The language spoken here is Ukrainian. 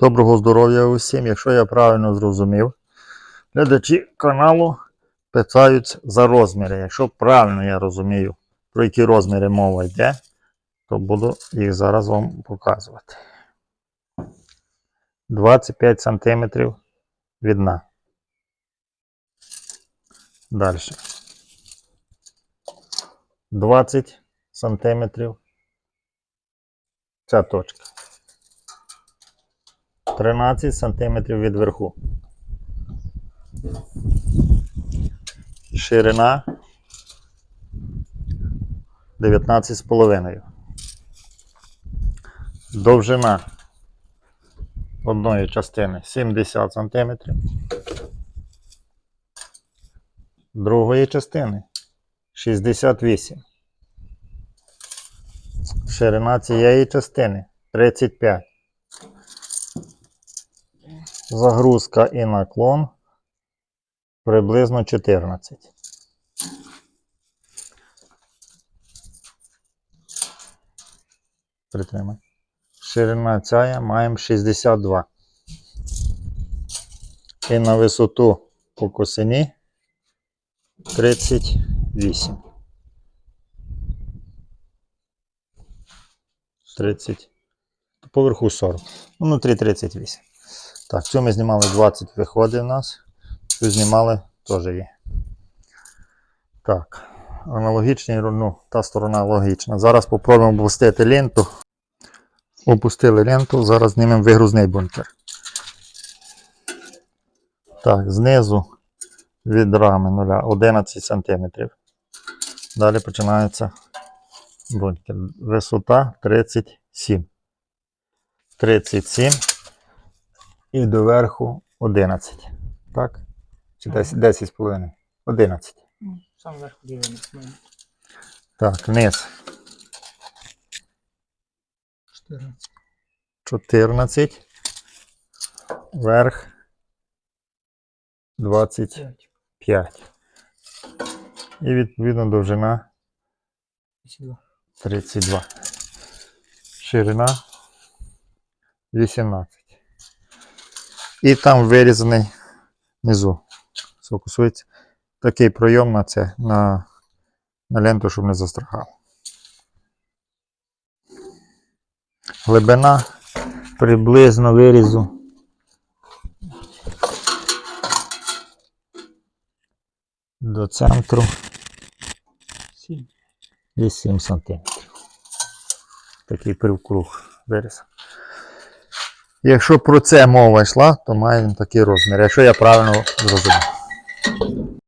Доброго здоров'я усім. Якщо я правильно зрозумів, глядачі каналу питають за розміри. Якщо правильно я розумію, про які розміри мова йде, то буду їх зараз вам показувати. 25 см від дна. Далі. 20 см. Ця точка. 13 см від верху. Ширина 19,5. Довжина одної частини 70 см. Другої частини 68. Ширина цієї частини 35. Загрузка і наклон приблизно 14. Притримай. Ширина ця маємо 62. І на висоту по косині 38. 30. Поверху 40. Ну, Внутрі 38. Так, цю ми знімали 20 виходить у нас. Цю знімали теж є. Так. Аналогічні, ну, та сторона логічна. Зараз спробуємо опустити ленту. Опустили ленту, зараз знімемо вигрузний бункер. Так, знизу від рами 0 11 см. Далі починається бункер. Висота 37. 37 і доверху 11. Так? Чи 10, 10,5? 11. Ну, Сам верх дивимось. ну, Так, низ 14. 14. Верх 25. 5. І відповідно довжина 52. 32. Ширина 18. І там вирізаний внизу. Сфокусується. Такий пройом на це, на, на ленту, щоб не застрахав. Глибина приблизно вирізу. До центру 7. десь 7 см. Такий привкруг виріз. Якщо про це мова йшла, то маємо такий розмір, якщо я правильно зрозумів.